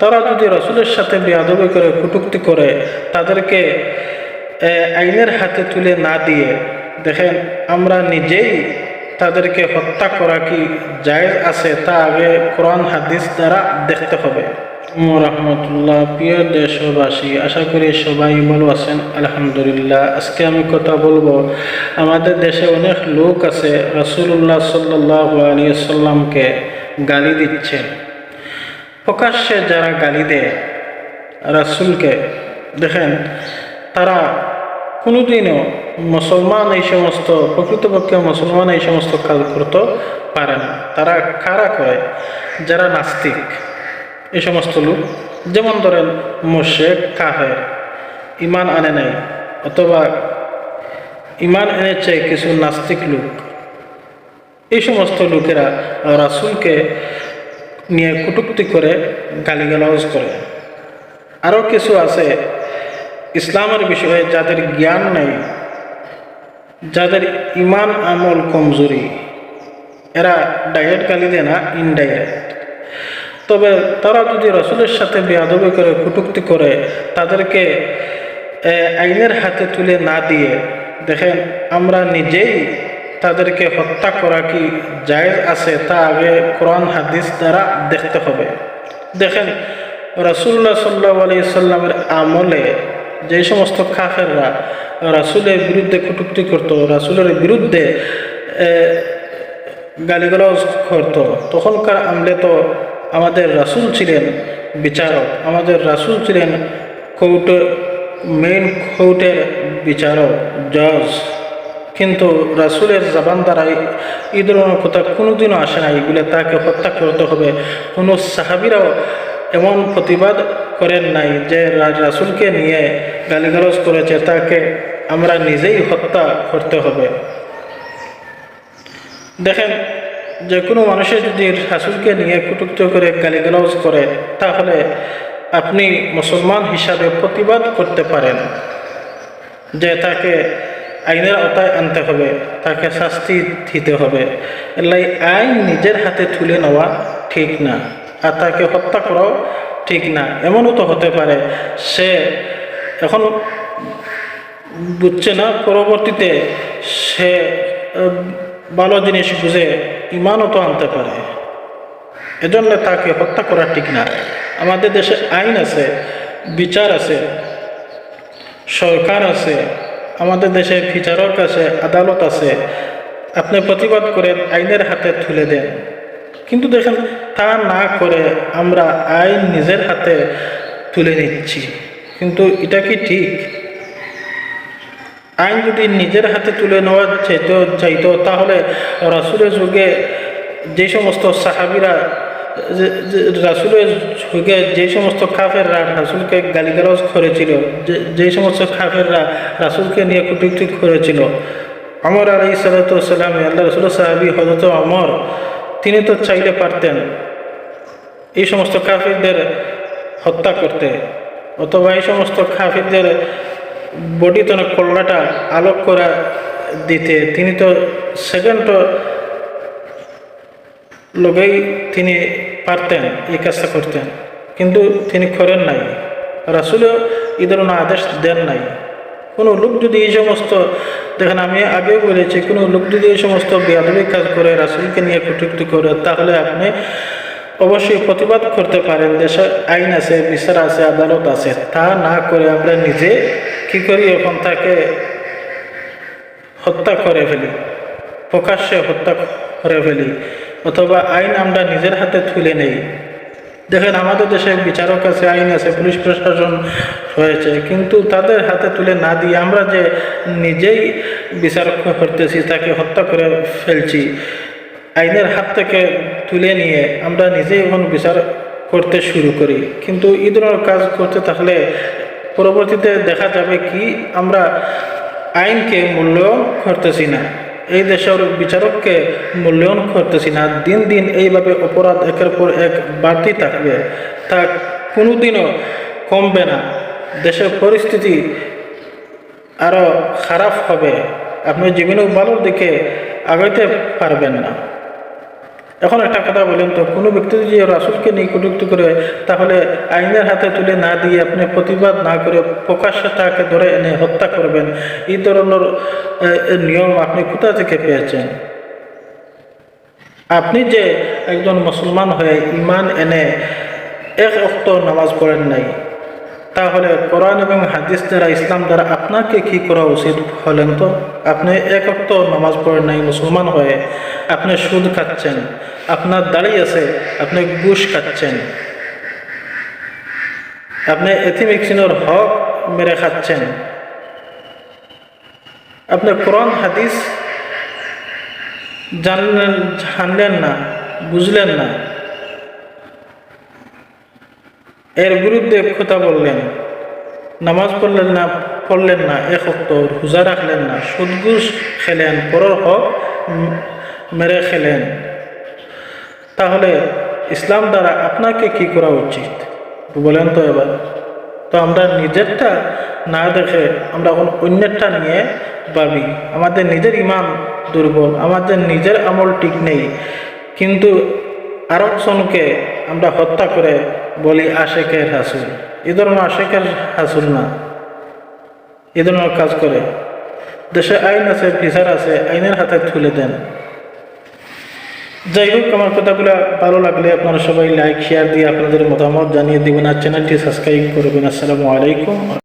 তারা যদি রসুলের সাথে বেয়াদবি করে, কুটুক্তি করে, তাদেরকে আইনের হাতে তুলে না দিয়ে, দেখেন আমরা নিজেই তাদেরকে হত্যা করা কি জায়েজ আছে তা আগে কোরআন, হাদিস দ্বারা দেখতে হবে। রহমতুল্লাহ, প্রিয় দেশবাসী, আশা করি সবাই ভালো আছেন, আলহামদুলিল্লাহ। আজকে আমি কথা বলব, আমাদের দেশে অনেক লোক আছে রসুল্লাহ সাল্লাহ সাল্লামকে গালি দিচ্ছে। প্রকাশ্যে যারা গালি দেয়, রাসুলকে, দেখেন, তারা কোনোদিনও মুসলমান এই সমস্ত, প্রকৃতপক্ষে মুসলমান এই সমস্ত কাজ করতে পারে না। তারা কারা করে? যারা নাস্তিক এই সমস্ত লোক। যেমন ধরেন মোশেক কাফের ইমান আনে নাই, অথবা ইমান এনেছে কিছু নাস্তিক লোক। এই সমস্ত লোকেরা রাসুলকে নিয়ে কটুক্তি করে গালিগালাজ করে। আরও কিছু আছে ইসলামের বিষয়ে যাদের জ্ঞান নেই, যাদের ইমান আমল কমজোরি, এরা ডাইরেক্ট গালি দেয় না ইনডাইরেক্ট তবে তারা যদি রসুলের সাথে বেয়াদবি করে, কটুক্তি করে, তাদেরকে আইনের হাতে তুলে না দিয়ে, দেখেন আমরা নিজেই তাদেরকে হত্যা করা কি জায়েজ আছে তা আগে কোরআন, হাদিস দ্বারা দেখতে হবে। দেখেন রসুল্লাহ সাল্লাহ আলি সাল্লামের আমলে যে সমস্ত কাফেররা রাসুলের বিরুদ্ধে কটুক্তি করতো, রাসুলের বিরুদ্ধে গালিগালাজ করতো, তখনকার আমলে তো আমাদের রাসুল ছিলেন বিচারক, আমাদের রাসুল ছিলেন কৌট মেইন কোর্টের বিচারক জজ কিন্তু রাসুলের জবান দ্বারা এই ধরনের কথা কোনোদিনও আসে না। এগুলো তাকে হত্যা করতে হবে। কোনো সাহাবিরাও এমন প্রতিবাদ করেন নাই যে রাসুলকে নিয়ে গালিগালাজ করেছে। তাকে আমরা নিজেই হত্যা করতে হবে। দেখেন, যে কোনো মানুষের যদি রাসুলকে নিয়ে কুটুক্ত করে গালিগালাজ করে, তাহলে আপনি মুসলমান হিসাবে প্রতিবাদ করতে পারেন যে তাকে আইনের আওতায় আনতে হবে, তাকে শাস্তি দিতে হবে। এলাই আইন নিজের হাতে তুলে নেওয়া ঠিক না, আর তাকে হত্যা করাও ঠিক না, এমনও তো হতে পারে। সে এখন বুঝছে না, পরবর্তীতে সে ভালো জিনিস বুঝে ইমানও তো আনতে পারে। এজন্য তাকে হত্যা করা ঠিক না। আমাদের দেশে আইন আছে, বিচার আছে, সরকার আছে আমাদের দেশে বিচারক আছে, আদালত আছে। আপনি প্রতিবাদ করে আইনের হাতে তুলে দেন। কিন্তু দেখেন, তা না করে আমরা আইন নিজের হাতে তুলে নিচ্ছি। কিন্তু এটা কি ঠিক? আইন যদি নিজের হাতে তুলে নেওয়া চাইতো চাইতো, তাহলে রাসুলের যুগে যে সমস্ত সাহাবিরা রাসুলের যুগে যে সমস্ত কাফেররা, রাসুলকে গালিগালাজ করেছিল, যে সমস্ত কাফেররা রাসুলকে নিয়ে কুটুক্তি করেছিল আমর আলাই সালাতাম আল্লাহ রসুল সাহাবি হজরত অমর, তিনি তো চাইলে পারতেন এই সমস্ত কাফিরদের হত্যা করতে। অথবা এই সমস্ত কাফিরদের বডি তো কল্লাটা আলোক করা দিতে। তিনি তো সেকেন্ড লোকেই তিনি পারতেন, এই কাজটা করতেন। কিন্তু তিনি করেন নাই। রাসুলও এই ধরনের আদেশ দেন নাই। কোনো লোক যদি এই সমস্ত, দেখেন আমি আগেও বলেছি, কোনো লোক যদি এই সমস্ত বেয়াদবিক কাজ করে, রাসুলকে নিয়ে কটুক্তি করে, তাহলে আপনি অবশ্যই প্রতিবাদ করতে পারেন। দেশে আইন আছে, বিচার আছে, আদালত আছে। তা না করে আমরা নিজে কি করি? এখন তাকে হত্যা করে ফেলি। প্রকাশ্যে হত্যা করে ফেলি। অথবা আইন আমরা নিজের হাতে তুলে নেই। দেখেন, আমাদের দেশে বিচারক আছে, আইন আছে, পুলিশ প্রশাসন হয়েছে, কিন্তু তাদের হাতে তুলে না দিয়ে আমরা যে নিজেই বিচার করতেছি, তাকে হত্যা করে ফেলছি, আইনের হাত থেকে তুলে নিয়ে আমরা নিজেই এখন বিচার করতে শুরু করি। কিন্তু এই ধরনের কাজ করতে থাকলে পরবর্তীতে দেখা যাবে কি আমরা আইনকে মূল্য করতেছি না। এই দেশের বিচারককে মূল্যায়ন করতেছি না। দিন দিন এইভাবে অপরাধ একের পর এক বাড়তি থাকবে। তা কোনোদিনও কমবে না। দেশের পরিস্থিতি আরও খারাপ হবে। আপনি জীবনে ভালোর দিকে আগাইতে পারবেন না। এখন একটা কথা বলেন তো, কোনো ব্যক্তি যদি রাসুলকে নিয়ে কটুক্তি করে তাহলে আইনের হাতে তুলে না দিয়ে আপনি প্রতিবাদ না করে প্রকাশ্যে তাকে ধরে এনে হত্যা করবেন, এই ধরনের নিয়ম আপনি কোথা থেকে পেয়েছেন? আপনি যে একজন মুসলমান হয়ে ইমান এনে এক অক্ত নামাজ পড়েন নাই তাহলে কোরআন এবং হাদিস দ্বারা ইসলাম দ্বারা আপনাকে কি করা উচিত হলেন তো? আপনি এক অক্ত নামাজ পড়েন নাই, মুসলমান হয়ে আপনি সুদ খাচ্ছেন, আপনার দাড়ি আছে, আপনি ঘুষ খাচ্ছেন, আপনি এথিমিক্সিনোর হক মেরে খাচ্ছেন। আপনি কোরআন, হাদিস জানলেন জানলেন না, বুঝলেন না এর বিরুদ্ধে কথা বললেন। নামাজ পড়লেন না পড়লেন না এক হক্ত রোজা রাখলেন না, সুদঘুষ খেলেন, পরর হক মেরে খেলেন। তাহলে ইসলাম দ্বারা আপনাকে কি করা উচিত? বলেন তো এবার। তো আমরা নিজেরটা না দেখে আমরা অন্যেরটা নিয়ে ভাবি। আমাদের নিজের ইমান দুর্বল, আমাদের নিজের আমল ঠিক নেই। কিন্তু আরেকজনকে আমরা হত্যা করে বলি আশেকের হাসুল এ ধরনের আশেকের হাসুল না। এ ধরনের কাজ করে। দেশে আইন আছে, বিচার আছে, আইনের হাতে তুলে দেন। যাই হোক, আমার কথাগুলো ভালো লাগলে আপনারা সবাই লাইক শেয়ার দিয়ে আপনাদের মতামত জানিয়ে দেবেন আর চ্যানেলটি সাবস্ক্রাইব করবেন। আসসালামু আলাইকুম।